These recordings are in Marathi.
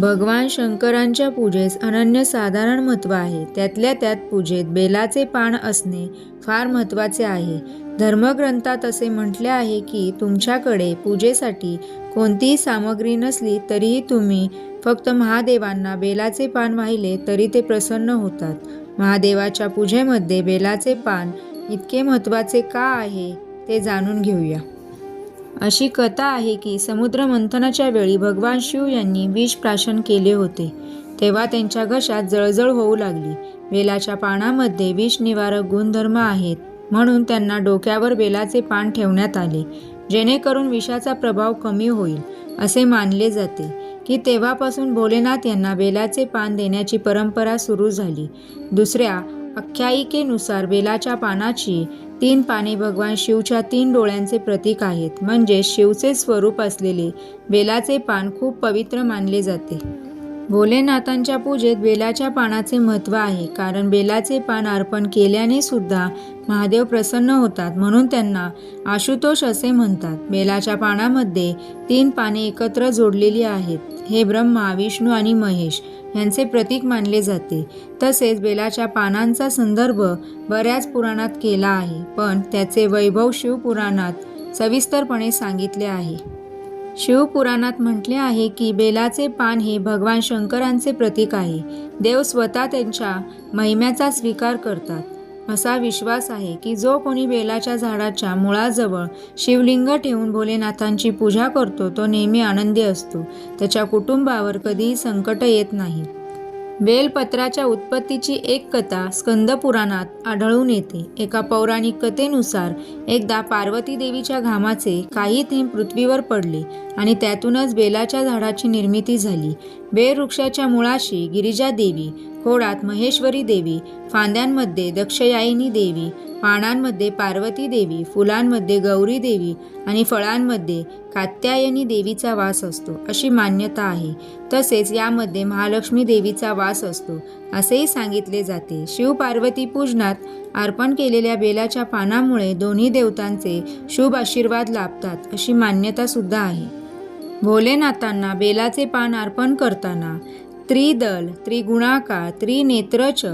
भगवान शंकरांच्या पूजेस अनन्यसाधारण महत्त्व आहे. त्यातल्या त्यात पूजेत बेलाचे पान असणे फार महत्त्वाचे आहे. धर्मग्रंथात असे म्हटले आहे की तुमच्याकडे पूजेसाठी कोणतीही सामग्री नसली तरीही तुम्ही फक्त महादेवांना बेलाचे पान वाहिले तरी ते प्रसन्न होतात. महादेवाच्या पूजेमध्ये बेलाचे पान इतके महत्त्वाचे का आहे ते जाणून घेऊया. अशी कथा आहे की समुद्र मंथनाच्या वेळी भगवान शिव यांनी विष प्राशन केले होते. तेव्हा त्यांच्या घशात जळजळ होऊ लागली. बेलाच्या पानामध्ये विष निवारक गुणधर्म आहेत म्हणून त्यांना डोक्यावर बेलाचे पान ठेवण्यात आले जेणेकरून विषाचा प्रभाव कमी होईल असे मानले जाते. की तेव्हापासून भोलेनाथ यांना बेलाचे पान देण्याची परंपरा सुरू झाली. दुसऱ्या आख्यायिकेनुसार बेलाच्या पानाची तीन पाने भगवान शिवच्या तीन डोळ्यांचे प्रतीक आहेत. म्हणजे शिवचे स्वरूप असलेले बेलाचे पान खूप पवित्र मानले जाते. भोलेनाथांच्या पूजेत बेलाच्या पानाचे महत्त्व आहे. कारण बेलाचे पान अर्पण केल्याने सुद्धा महादेव प्रसन्न होतात म्हणून त्यांना आशुतोष असे म्हणतात. बेलाच्या पानामध्ये तीन पाने एकत्र जोडलेली आहेत. हे ब्रह्मा विष्णू आणि महेश. यांचे प्रतीक मानले जाते. तसेच बेलाच्या पानांचा संदर्भ बऱ्याच पुराणात केला आहे पण त्याचे वैभव शिवपुराणात सविस्तरपणे सांगितले आहे. शिवपुराणात म्हटले आहे की बेलाचे पान हे भगवान शंकरांचे प्रतीक आहे. देव स्वतः त्यांच्या महिम्याचा स्वीकार करतात. असा विश्वास आहे की जो कोणी बेलाच्या झाडाच्या मुळाजवळ शिवलिंग ठेवून भोलेनाथांची पूजा करतो तो नेहमी आनंदी असतो. त्याच्या कुटुंबावर कधीही संकट येत नाही. बेलपत्राच्या उत्पत्तीची एक कथा स्कंद पुराणात आढळून येते. एका पौराणिक कथेनुसार एकदा पार्वती देवीच्या घामाचे काही थेंब पृथ्वीवर पडले आणि त्यातूनच बेलाच्या झाडाची निर्मिती झाली. बेल वृक्षाच्या मुळाशी गिरिजा देवी खोडात महेश्वरी देवी फांद्यांमध्ये दक्षयायिनी देवी पानांमध्ये पार्वती देवी फुलांमध्ये गौरी देवी आणि फळांमध्ये कात्यायनी देवीचा वास असतो अशी मान्यता आहे. तसेच यामध्ये महालक्ष्मी देवीचा वास असतो असेही सांगितले जाते. शिव पार्वती पूजनात अर्पण केलेल्या बेलाच्या पानामुळे दोन्ही देवतांचे शुभ आशीर्वाद लाभतात अशी मान्यतासुद्धा आहे. भोलेनाथांना बेलाचे पान अर्पण करताना त्रिदल त्रिगुणाकार त्रिनेत्रच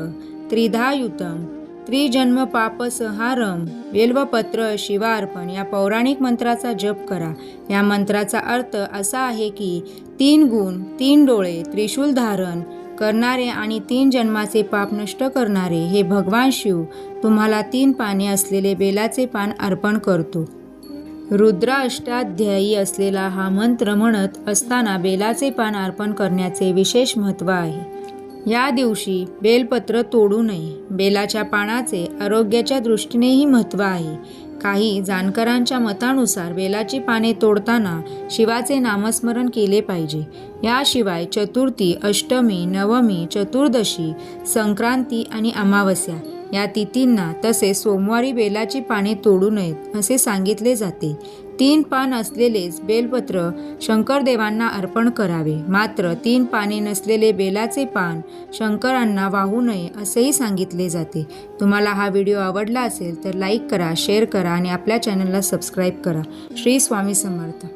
त्रिधायुतम त्रिजन्म पापसहारम बेल्वपत्र शिवार्पण या पौराणिक मंत्राचा जप करा. या मंत्राचा अर्थ असा आहे की तीन गुण तीन डोळे त्रिशूल धारण करणारे आणि तीन जन्माचे पाप नष्ट करणारे हे भगवान शिव तुम्हाला तीन पाने असलेले बेलाचे पान अर्पण करतो. रुद्राष्टाध्यायी असलेला हा मंत्र म्हणत असताना बेलाचे पान अर्पण करण्याचे विशेष महत्त्व आहे. या दिवशी बेलपत्र तोडू नये. बेलाच्या पानाचे आरोग्याच्या दृष्टीनेही महत्त्व आहे. काही जाणकारांच्या मतानुसार बेलाची पाने तोडताना शिवाचे नामस्मरण केले पाहिजे. याशिवाय चतुर्थी अष्टमी नवमी चतुर्दशी संक्रांती आणि अमावस्या या तिथींना तसेच सोमवारी बेलाची पाने तोडू नयेत असे सांगितले जाते. तीन पान असलेलेच बेलपत्र शंकरदेवांना अर्पण करावे. मात्र तीन पाने नसलेले बेलाचे पान शंकरांना वाहू नये असेही सांगितले जाते. तुम्हाला हा व्हिडिओ आवडला असेल तर लाईक करा शेअर करा आणि आपल्या चॅनलला सबस्क्राईब करा. श्री स्वामी समर्थ.